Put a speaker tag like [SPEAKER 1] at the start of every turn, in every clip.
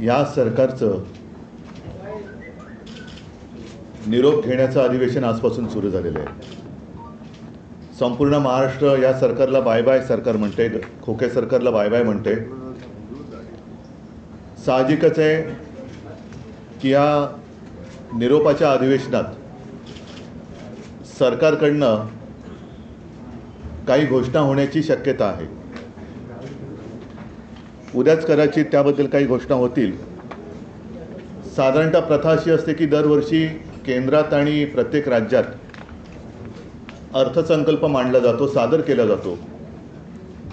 [SPEAKER 1] या सरकारचं निरोप घेण्याचं अधिवेशन आजपासून सुरू झालेलं आहे. संपूर्ण महाराष्ट्र या सरकारला बाय बाय सरकार म्हणते खोके सरकारला बाय बाय म्हणते. साहजिकच आहे की या निरोपाच्या अधिवेशनात सरकारकडनं काही घोषणा होण्याची शक्यता आहे. उद्याच कदाचित त्याबद्दल काही घोषणा होतील. साधारणतः प्रथा अशी असते की दरवर्षी केंद्रात आणि प्रत्येक राज्यात अर्थसंकल्प मांडला जातो सादर केला जातो.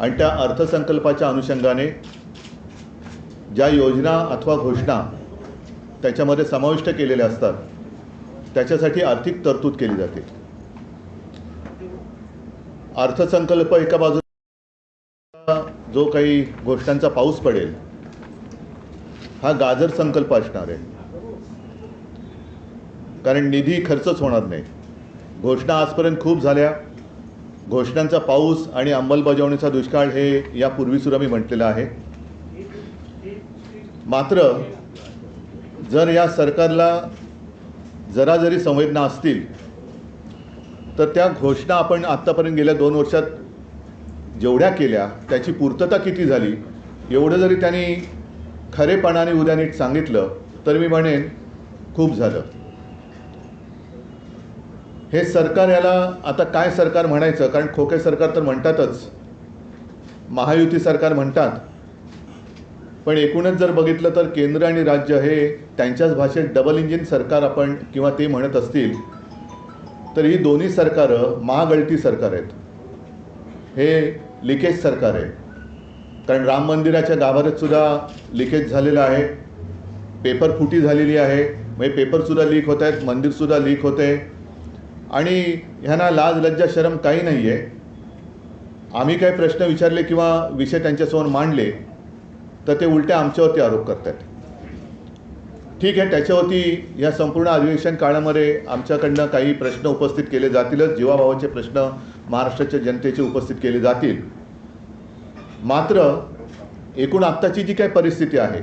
[SPEAKER 1] आणि त्या अर्थसंकल्पाच्या अनुषंगाने ज्या योजना अथवा घोषणा त्याच्यामध्ये समाविष्ट केलेल्या असतात त्याच्यासाठी आर्थिक तरतूद केली जाते. अर्थसंकल्प एका बाजूला जो काही गोष्टांचा पाऊस पडेल हा गाजर संकल्प असणार आहे. कारण निधी खर्चच होणार नाही. घोषणा आजपर्यंत खूप झाल्या. घोषणांचा पाऊस आणि अंमलबजावणीचा दुष्काळ हे यापूर्वी सुद्धा मी म्हटलेलं आहे. मात्र जर या सरकारला जरा जरी संवेदना असतील तर त्या घोषणा आपण आत्तापर्यंत गेल्या दोन वर्षात जेवढ्या केल्या त्याची पूर्तता किती झाली एवढं जरी त्यांनी खरेपणाने उद्या नीट सांगितलं तर मी म्हणेन खूप झालं. हे सरकार याला आता काय सरकार म्हणायचं? कारण खोके सरकार तर म्हणतातच. महायुती सरकार म्हणतात. पण एकूणच जर बघितलं तर केंद्र आणि राज्य हे त्यांच्याच भाषेत डबल इंजिन सरकार आपण किंवा ते म्हणत असतील तर ही दोन्ही सरकारं महागळती सरकार आहेत. हे लिकेज सरकार आहे. कारण राम मंदिराच्या गाभाऱ्यात सुद्धा लिकेज झालेलं आहे. पेपर फुटी झालेली आहे. म्हणजे पेपरसुद्धा लीक होत आहेत मंदिरसुद्धा लीक होते आणि ह्यांना लाज लज्जा शरम काही नाही आहे आम्ही काही प्रश्न विचारले किंवा विषय त्यांच्यासमोर मांडले तर ते उलटे आमच्यावरती आरोप करतात ठीक आहे त्याच्यावरती या संपूर्ण अधिवेशन काळामध्ये आमच्याकडनं काही प्रश्न उपस्थित केले जातीलच. जीवाभावाचे प्रश्न महाराष्ट्राच्या जनतेचे उपस्थित केले जातील. मात्र एकूण आत्ताची जी काही परिस्थिती आहे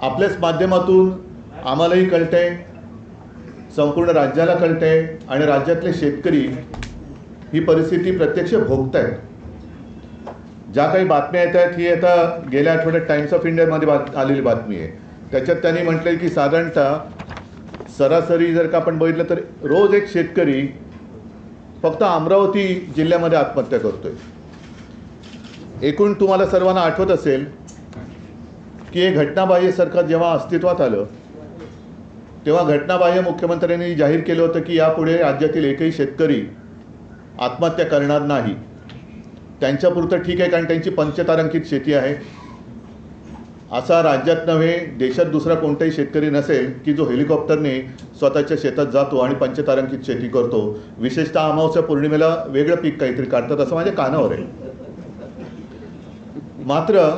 [SPEAKER 1] आपल्याच माध्यमातून आम्हालाही कळते संपूर्ण राज्याला कळते आणि राज्यातले शेतकरी ही परिस्थिती प्रत्यक्ष भोगत आहेत ज्या काही बातम्या येत आहेत ही आता गेल्या आठवड्यात टाइम्स ऑफ इंडियामध्ये बात आलेली बातमी आहे. त्याच्यात त्यांनी म्हटलं की साधारणतः सरासरी जर का आपण बघितलं तर रोज एक शेतकरी फक्त अमरावती जिल्ह्यामध्ये आत्महत्या करतोय. एकूण तुम्हाला सर्वांना आठवत असेल की हे घटनाबाह्य सरकार जेव्हा अस्तित्वात आलं तेव्हा घटनाबाह्य मुख्यमंत्र्यांनी जाहीर केलं होतं की यापुढे राज्यातील एकही शेतकरी आत्महत्या करणार नाही. त्यांच्यापुरतं ठीक आहे कारण त्यांची पंचतारांकित शेती आहे. असा राज्यात नव्हे देशात दुसरा कोणताही शेतकरी नसेल की जो हेलिकॉप्टरने स्वतःच्या शेतात जातो आणि पंचतारांकित शेती करतो. विशेषतः अमावस्या पौर्णिमेला वेगळं पीक काहीतरी काढतात असं माझ्या कानावर आहे. मात्र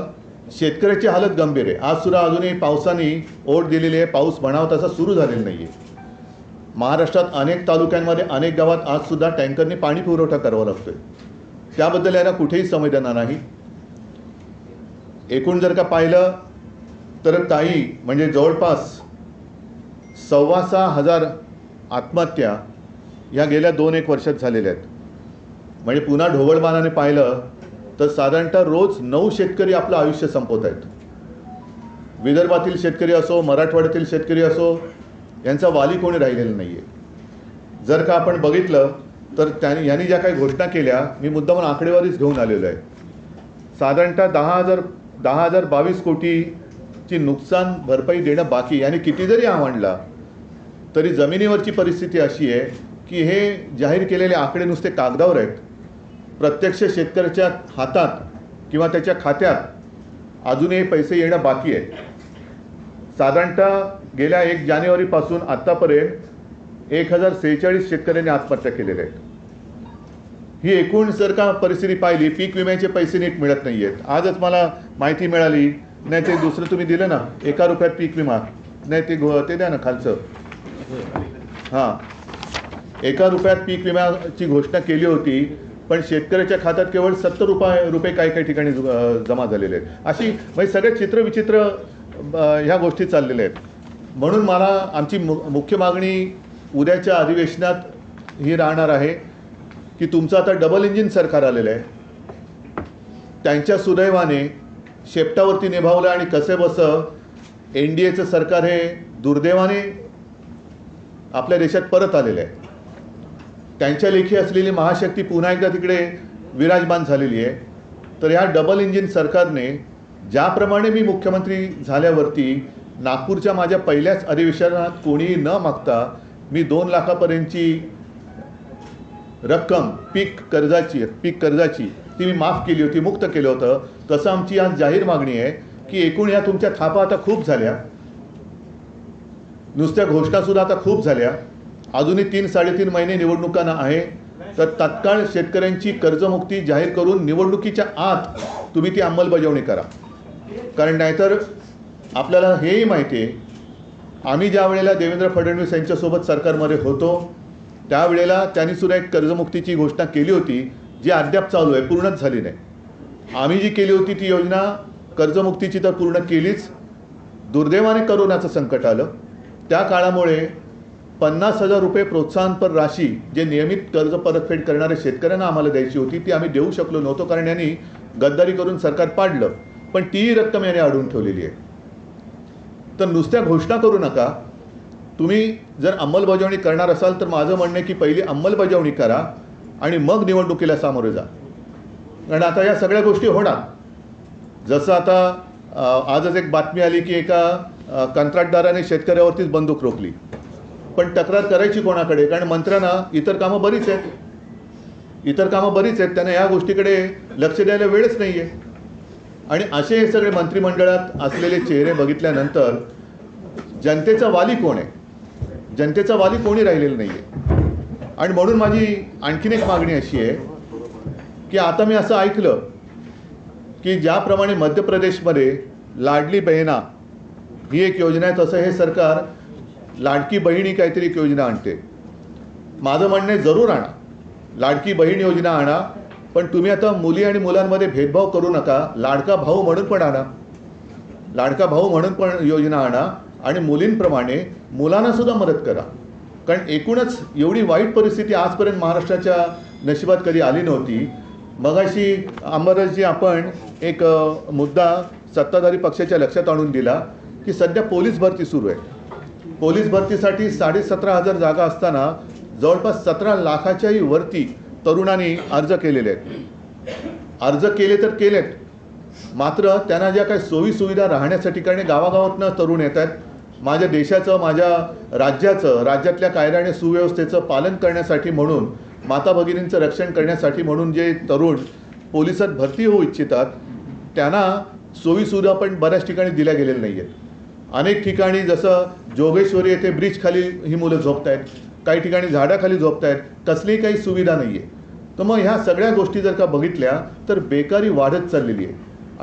[SPEAKER 1] शेतकऱ्याची हालत गंभीर आहे. आज सुद्धा अजूनही पावसाने ओढ दिलेली आहे. पाऊस म्हणावा तसा सुरू झालेला नाही आहे महाराष्ट्रात अनेक तालुक्यांमध्ये अनेक गावात आजसुद्धा टँकरने पाणी पुरवठा करावा लागतोय. त्याबद्दल याला कुठेही संवेदना नाही. एकूण जर का पाहिलं तर ताई म्हणजे जवळपास सव्वा सहा हजार आत्महत्या ह्या गेल्या दोन एक वर्षात झालेल्या आहेत. म्हणजे पुन्हा ढोबळमानाने पाहिलं तर साधारणतः रोज नऊ शेतकरी आपलं आयुष्य संपवत आहेत. विदर्भातील शेतकरी असो मराठवाड्यातील शेतकरी असो यांचा वाली कोणी राहिलेला नाही आहे जर का आपण बघितलं तर त्याने यांनी ज्या काही घोषणा केल्या मी मुद्दामून आकडेवारीच घेऊन आलेलो आहे. साधारणतः दहा हजार दहा हजार बावीस कोटीची नुकसान भरपाई देणं बाकी याने किती जरी आवडला तरी जमिनीवरची परिस्थिती अशी आहे की हे जाहीर केलेले आकडे नुसते कागदावर आहेत. प्रत्यक्ष शेतकऱ्याच्या हातात किंवा त्याच्या खात्यात अजूनही पैसे येणं बाकी आहे. साधारणतः गेल्या एक जानेवारीपासून आत्तापर्यंत एक हजार सेहेचाळीस शेतकऱ्यांनी आत्महत्या केलेल्या आहेत. ही एकूण जर का परिस्थिती पाहिली पीक विम्याचे पैसे नीट मिळत नाही आहेत आजच मला माहिती मिळाली. नाही ते दुसरं तुम्ही दिलं ना एका रुपयात पीक विमा. नाही ते घो ते द्या ना खालचं. हां. एका रुपयात पीक विम्याची घोषणा केली होती पण शेतकऱ्याच्या खात्यात केवळ सत्तर रुपये रुपये काही काही ठिकाणी ज- जमा झालेले आहेत. अशी म्हणजे सगळे चित्र विचित्र ह्या गोष्टी चाललेल्या आहेत. म्हणून मला आमची मु मुख्य मागणी उद्याच्या अधिवेशनात ही राहणार आहे. की तुमचं आता डबल इंजिन सरकार आलेलं आहे. त्यांच्या सुदैवाने शेपटावरती निभावलं आणि कसे बसं एन डी एचं सरकार हे दुर्दैवाने आपल्या देशात परत आलेलं आहे. त्यांच्या लेखी असलेली महाशक्ती पुन्हा एकदा तिकडे विराजमान झालेली आहे. तर या डबल इंजिन सरकारने ज्याप्रमाणे मी मुख्यमंत्री झाल्यावरती नागपूरच्या माझ्या पहिल्याच अधिवेशनात कोणीही न मागता मी दोन लाखापर्यंतची रक्कम पीक कर्जाची पीक कर्जाची ती मी माफ केली होती मुक्त केलं होतं. तसं आमची आज जाहीर मागणी आहे की एकूण या तुमच्या थापा आता खूप झाल्या. नुसत्या घोषणासुद्धा आता खूप झाल्या. अजूनही तीन साडेतीन महिने निवडणुकांना आहे. तर तात्काळ शेतकऱ्यांची कर्जमुक्ती जाहीर करून निवडणुकीच्या आत तुम्ही ती अंमलबजावणी करा. कारण नाहीतर आपल्याला हेही माहिती आहे आम्ही ज्या वेळेला देवेंद्र फडणवीस यांच्यासोबत सरकारमध्ये होतो त्यावेळेला त्यांनी सुद्धा एक कर्जमुक्तीची घोषणा केली होती जी अद्याप चालू आहे पूर्णच झाली नाही. आम्ही जी केली होती ती योजना कर्जमुक्तीची तर पूर्ण केलीच. दुर्दैवाने करोनाचं संकट आलं. त्या काळामुळे पन्नास हजार रुपये प्रोत्साहनपर राशी जे नियमित कर्ज परतफेड करणाऱ्या शेतकऱ्यांना आम्हाला द्यायची होती ती आम्ही देऊ शकलो नव्हतो कारण यांनी गद्दारी करून सरकार पाडलं. पण तीही रक्कम याने अडून ठेवलेली आहे. तर नुसत्या घोषणा करू नका. तुम्ही जर अंमलबजावणी करणार असाल तर माझं म्हणणं आहे की पहिली अंमलबजावणी करा आणि मग निवडणुकीला सामोरे जा. कारण आता या सगळ्या गोष्टी होणार. जसं आता आजच एक बातमी आली की एका कंत्राटदाराने शेतकऱ्यावरतीच बंदूक रोखली. पण तक्रार करायची कोणाकडे? कारण मंत्र्यांना इतर कामं बरीच आहेत. इतर कामं बरीच आहेत. त्यांना या गोष्टीकडे लक्ष द्यायला वेळच नाही आहे आणि असे हे सगळे मंत्रिमंडळात असलेले चेहरे बघितल्यानंतर जनतेचा वाली कोण आहे? जनतेचा वाली कोणी राहिलेलं नाही आहे आणि म्हणून माझी आणखीन एक मागणी अशी आहे की आता मी असं ऐकलं की ज्याप्रमाणे मध्य प्रदेशमध्ये लाडली बहिणा ही एक योजना आहे तसं हे सरकार लाडकी बहीण ही काहीतरी एक योजना आणते. माझं म्हणणं जरूर आणा. लाडकी बहीण योजना आणा पण तुम्ही आता मुली आणि मुलांमध्ये भेदभाव करू नका. लाडका भाऊ म्हणून पण आणा. लाडका भाऊ म्हणून पण योजना आणा. आणि मुलींप्रमाणे मुलांना सुद्धा मदत करा. कारण एकूणच एवढी वाईट परिस्थिती आजपर्यंत महाराष्ट्राच्या नशिबात कधी आली नव्हती. मगाशी अंबरसजी आपण एक मुद्दा सत्ताधारी पक्षाच्या लक्षात आणून दिला की सध्या पोलीस भरती सुरू आहे. पोलीस भरतीसाठी साडेसतरा हजार जागा असताना जवळपास सतरा लाखाच्याही वरती तरुणांनी अर्ज केलेले आहेत. अर्ज केले तर केलेत. मात्र त्यांना ज्या काही सोयी सुविधा राहण्यासाठी कारण गावागावातनं तरुण येत आहेत माझ्या देशाचं माझ्या राज्याचं राज्यातल्या कायदा आणि सुव्यवस्थेचं पालन करण्यासाठी म्हणून माता भगिनींचं रक्षण करण्यासाठी म्हणून जे तरुण पोलिसात भरती होऊ इच्छितात त्यांना सोयीसुविधा पण बऱ्याच ठिकाणी दिल्या गेलेल्या नाही आहेत अनेक ठिकाणी जसं जोगेश्वरी येथे ब्रिज खाली ही मुलं झोपत आहेत काही ठिकाणी झाडाखाली झोपत आहेत कसलीही काही सुविधा नाही आहे तर मग ह्या सगळ्या गोष्टी जर का बघितल्या तर बेकारी वाढत चाललेली आहे.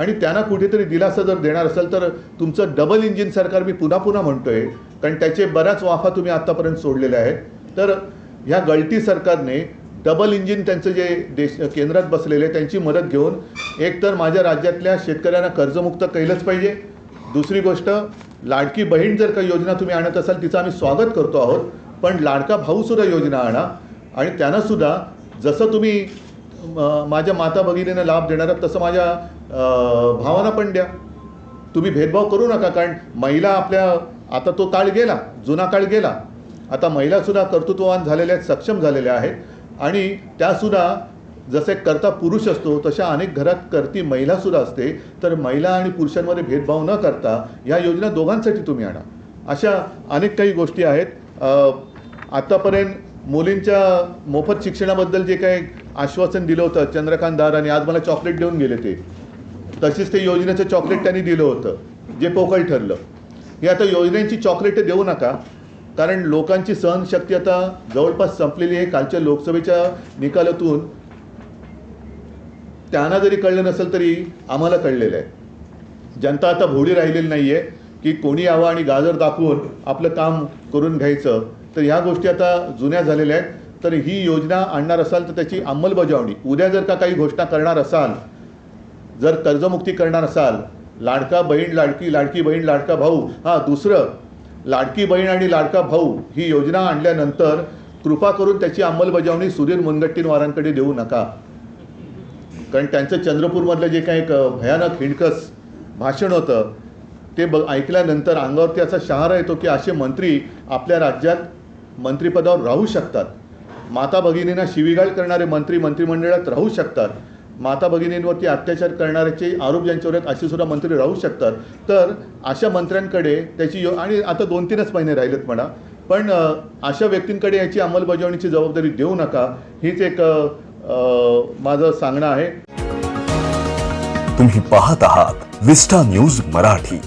[SPEAKER 1] आणि त्यांना कुठेतरी दिलासा जर देणार असेल तर तुमचं डबल इंजिन सरकार मी पुन्हा पुन्हा म्हणतोय कारण त्याचे बऱ्याच वाफा तुम्ही आत्तापर्यंत सोडलेल्या आहेत. तर ह्या गळती सरकारने डबल इंजिन त्यांचं जे देश केंद्रात बसलेले आहे, त्यांची मदत घेऊन एकतर माझ्या राज्यातल्या शेतकऱ्यांना कर्जमुक्त केलंच पाहिजे. दुसरी गोष्ट लाडकी बहीण जर काही योजना तुम्ही आणत असाल तिचं आम्ही स्वागत करतो आहोत पण लाडका भाऊसुद्धा योजना आणा. आणि त्यांनासुद्धा जसं तुम्ही माझ्या माता भगिनींना लाभ देणार आहात तसं माझ्या भावना पण द्या. तुम्ही भेदभाव करू नका कारण महिला आपल्या आता तो काळ गेला जुना काळ गेला. आता महिलासुद्धा कर्तृत्ववान झालेल्या आहेत सक्षम झालेल्या आहेत. आणि त्यासुद्धा जसे करता पुरुष असतो तशा अनेक घरात करती महिलासुद्धा असते. तर महिला आणि पुरुषांमध्ये भेदभाव न करता ह्या योजना दोघांसाठी तुम्ही आणा. अशा अनेक काही गोष्टी आहेत. आत्तापर्यंत मुलींच्या मोफत शिक्षणाबद्दल जे काही आश्वासन दिलं होतं चंद्रकांत आणि आज मला चॉकलेट देऊन गेले ते. तशीच ते योजनेचं चॉकलेट त्यांनी दिलं होतं जे पोकळ ठरलं. हे आता योजनेची चॉकलेट देऊ नका कारण लोकांची सहनशक्ती आता जवळपास संपलेली आहे. कालच्या लोकसभेच्या निकालातून त्यांना जरी कळलं नसेल तरी आम्हाला कळलेलं आहे. जनता आता भोळी राहिलेली नाही आहे की कोणी यावं आणि गाजर दाखवून आपलं काम करून घ्यायचं. तर ह्या गोष्टी आता जुन्या झालेल्या आहेत. तर ही योजना आणणार असाल तर त्याची अंमलबजावणी. उद्या जर का काही घोषणा करणार असाल जर कर्जमुक्ती करणार असाल लाडका बहीण लाडकी लाडकी बहीण लाडका भाऊ हां दुसरं लाडकी बहीण आणि लाडका भाऊ ही योजना आणल्यानंतर कृपा करून त्याची अंमलबजावणी सुधीर मुनगट्टीवारांकडे देऊ नका. कारण त्यांचं चंद्रपूरमधलं जे काही एक भयानक हिणकस भाषण होतं ते ब ऐकल्यानंतर अंगावरती असा शहारा येतो की असे मंत्री आपल्या राज्यात मंत्रिपदावर राहू शकतात. माता भगिनींना शिवीगाळ करणारे मंत्री मंत्रिमंडळात राहू शकतात. माता भगिनींवरती अत्याचार करणाऱ्याचे आरोप ज्यांच्यावर आहेत असे सुद्धा मंत्री राहू शकतात. तर अशा मंत्र्यांकडे त्याची यो आणि आता दोन तीनच महिने राहिलेत म्हणा पण अशा व्यक्तींकडे याची अंमलबजावणीची जबाबदारी देऊ नका हीच एक माझं सांगणं आहे.
[SPEAKER 2] तुम्ही पाहत आहात विस्टा न्यूज मराठी.